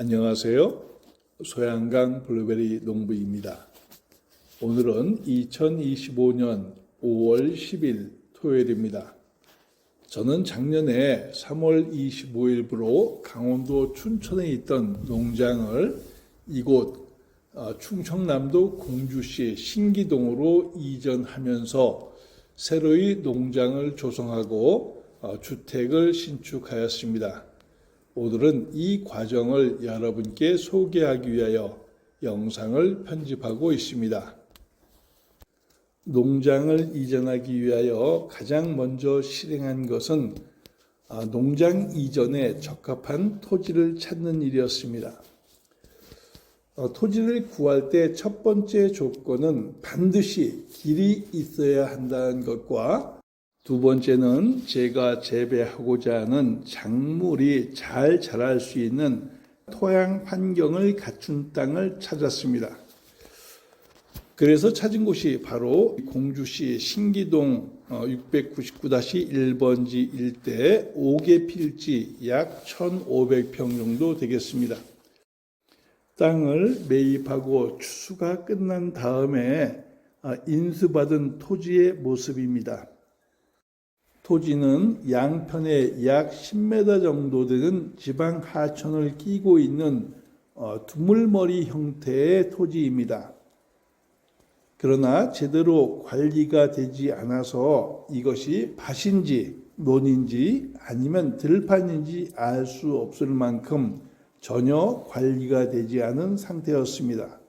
안녕하세요. 소양강 블루베리 농부입니다. 오늘은 2025년 5월 10일 토요일입니다. 저는 작년에 3월 25일부로 강원도 춘천에 있던 농장을 이곳 어, 충청남도 공주시 신기동으로 이전하면서 새로이 농장을 조성하고 어, 주택을 신축하였습니다. 오늘은 이 과정을 여러분께 소개하기 위하여 영상을 편집하고 있습니다. 농장을 이전하기 위하여 가장 먼저 실행한 것은 아, 농장 이전에 적합한 토지를 찾는 일이었습니다. 어, 토지를 구할 때 첫 번째 조건은 반드시 길이 있어야 한다는 것과 두 번째는 제가 재배하고자 하는 작물이 잘 자랄 수 있는 토양 환경을 갖춘 땅을 찾았습니다. 그래서 찾은 곳이 바로 공주시 신기동 699-1번지 일대 5개 필지 약 1,500평 정도 되겠습니다. 땅을 매입하고 추수가 끝난 다음에 아, 인수받은 토지의 모습입니다. 토지는 양편에 약 10m 정도 되는 지방 하천을 끼고 있는 어, 두물머리 형태의 토지입니다. 그러나 제대로 관리가 되지 않아서 이것이 밭인지 논인지 아니면 들판인지 알 수 없을 만큼 전혀 관리가 되지 않은 상태였습니다.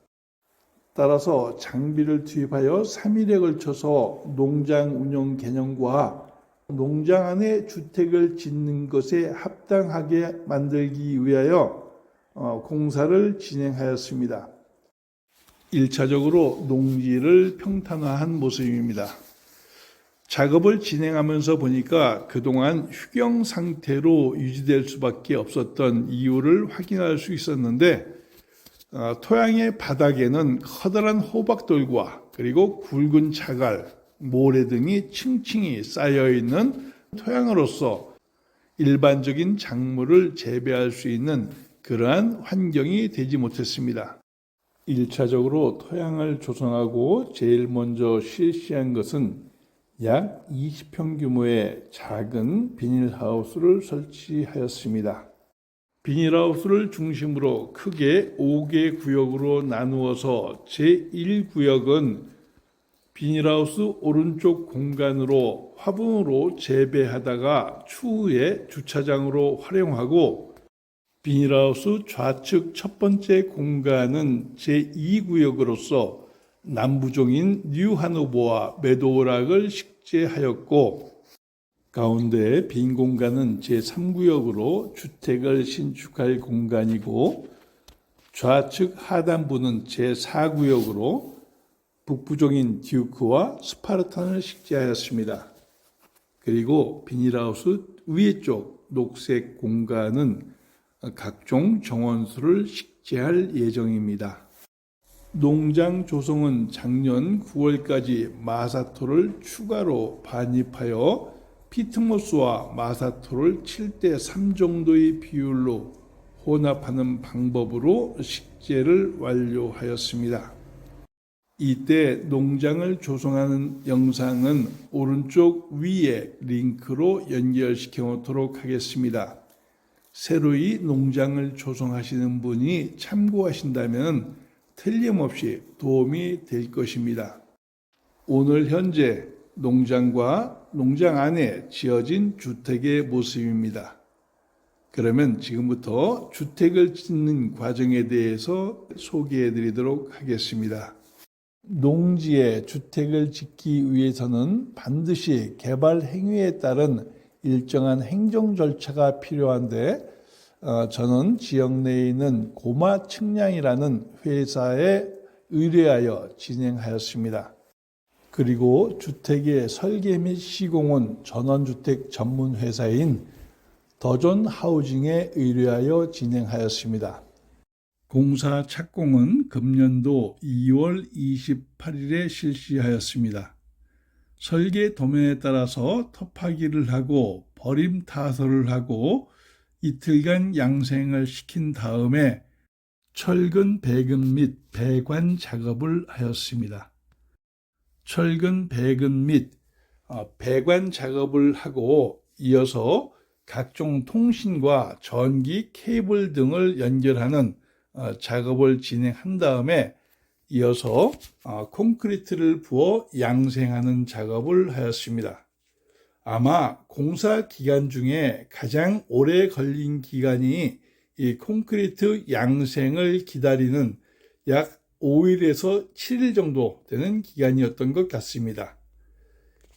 따라서 장비를 투입하여 3일에 걸쳐서 농장 운영 개념과 농장 안에 주택을 짓는 것에 합당하게 만들기 위하여 어, 공사를 진행하였습니다. 1차적으로 농지를 평탄화한 모습입니다. 작업을 진행하면서 보니까 그동안 휴경 상태로 유지될 수밖에 없었던 이유를 확인할 수 있었는데 어, 토양의 바닥에는 커다란 호박돌과 그리고 굵은 자갈, 모래 등이 층층이 쌓여 있는 토양으로서 일반적인 작물을 재배할 수 있는 그러한 환경이 되지 못했습니다. 1차적으로 토양을 조성하고 제일 먼저 실시한 것은 약 20평 규모의 작은 비닐하우스를 설치하였습니다. 비닐하우스를 중심으로 크게 5개 구역으로 나누어서 제1구역은 비닐하우스 오른쪽 공간으로 화분으로 재배하다가 추후에 주차장으로 활용하고 비닐하우스 좌측 첫 번째 공간은 제2구역으로서 남부종인 뉴하노보와 메도우락을 식재하였고 가운데 빈 공간은 제3구역으로 주택을 신축할 공간이고 좌측 하단부는 제4구역으로 북부종인 듀크와 스파르탄을 식재하였습니다. 그리고 비닐하우스 위쪽 녹색 공간은 각종 정원수를 식재할 예정입니다. 농장 조성은 작년 9월까지 마사토를 추가로 반입하여 피트모스와 마사토를 7대 3 정도의 비율로 혼합하는 방법으로 식재를 완료하였습니다. 이때 농장을 조성하는 영상은 오른쪽 위에 링크로 연결시켜 놓도록 하겠습니다. 새로이 농장을 조성하시는 분이 참고하신다면 틀림없이 도움이 될 것입니다. 오늘 현재 농장과 농장 안에 지어진 주택의 모습입니다. 그러면 지금부터 주택을 짓는 과정에 대해서 소개해 드리도록 하겠습니다. 농지에 주택을 짓기 위해서는 반드시 개발 행위에 따른 일정한 행정 절차가 필요한데 어, 저는 지역 내에 있는 고마 측량이라는 회사에 의뢰하여 진행하였습니다. 그리고 주택의 설계 및 시공은 전원주택 전문 회사인 더존 하우징에 의뢰하여 진행하였습니다. 공사 착공은 금년도 2월 28일에 실시하였습니다. 설계 도면에 따라서 터파기를 하고 버림 타설을 하고 이틀간 양생을 시킨 다음에 철근 배근 및 배관 작업을 하였습니다. 철근 배근 및 어, 배관 작업을 하고 이어서 각종 통신과 전기 케이블 등을 연결하는 어, 작업을 진행한 다음에 이어서 어, 콘크리트를 부어 양생하는 작업을 하였습니다. 아마 공사 기간 중에 가장 오래 걸린 기간이 이 콘크리트 양생을 기다리는 약 5일에서 7일 정도 되는 기간이었던 것 같습니다.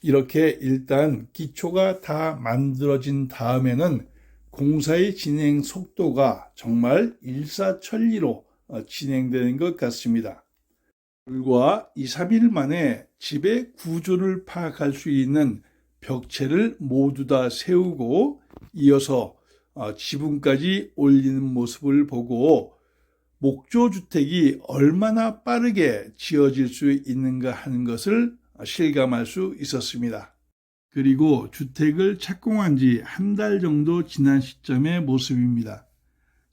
이렇게 일단 기초가 다 만들어진 다음에는 공사의 진행 속도가 정말 일사천리로 어, 진행되는 것 같습니다. 불과 2, 3일 만에 집의 구조를 파악할 수 있는 벽체를 모두 다 세우고 이어서 어, 지붕까지 올리는 모습을 보고 목조 주택이 얼마나 빠르게 지어질 수 있는가 하는 것을 실감할 수 있었습니다. 그리고 주택을 착공한 지 한 달 정도 지난 시점의 모습입니다.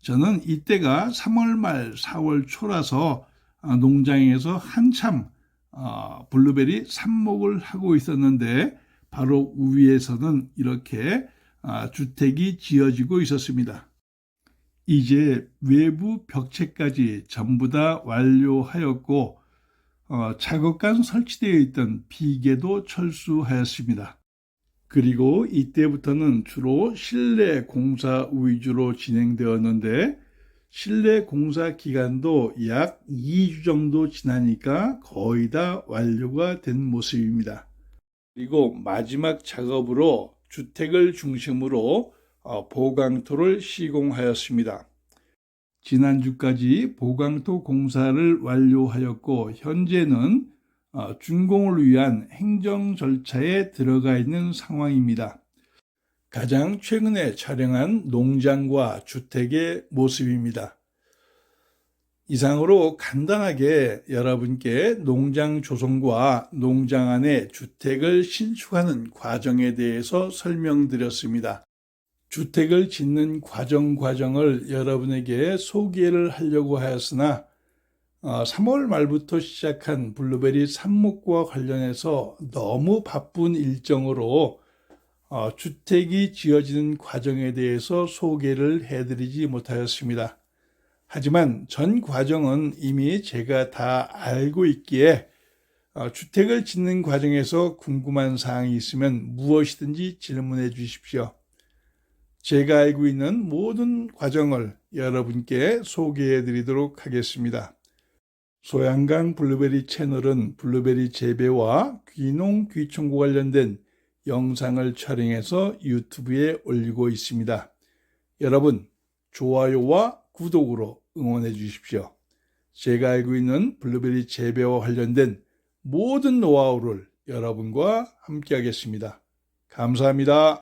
저는 이때가 3월 말 4월 초라서 아, 농장에서 한참 아, 블루베리 삽목을 하고 있었는데 바로 위에서는 이렇게 아, 주택이 지어지고 있었습니다. 이제 외부 벽체까지 전부 다 완료하였고 어, 작업간 설치되어 있던 비계도 철수하였습니다. 그리고 이때부터는 주로 실내 공사 위주로 진행되었는데 실내 공사 기간도 약 2주 정도 지나니까 거의 다 완료가 된 모습입니다. 그리고 마지막 작업으로 주택을 중심으로 어, 보강토를 시공하였습니다. 지난주까지 보강토 공사를 완료하였고 현재는 어, 준공을 위한 행정 절차에 들어가 있는 상황입니다. 가장 최근에 촬영한 농장과 주택의 모습입니다. 이상으로 간단하게 여러분께 농장 조성과 농장 안에 주택을 신축하는 과정에 대해서 설명드렸습니다. 주택을 짓는 과정 과정을 여러분에게 소개를 하려고 하였으나 3월 말부터 시작한 블루베리 삽목과 관련해서 너무 바쁜 일정으로 어, 주택이 지어지는 과정에 대해서 소개를 해드리지 못하였습니다. 하지만 전 과정은 이미 제가 다 알고 있기에 어, 주택을 짓는 과정에서 궁금한 사항이 있으면 무엇이든지 질문해 주십시오. 제가 알고 있는 모든 과정을 여러분께 소개해 드리도록 하겠습니다. 소양강 블루베리 채널은 블루베리 재배와 귀농 귀청과 관련된 영상을 촬영해서 유튜브에 올리고 있습니다. 여러분, 좋아요와 구독으로 응원해 주십시오. 제가 알고 있는 블루베리 재배와 관련된 모든 노하우를 여러분과 함께 하겠습니다. 감사합니다.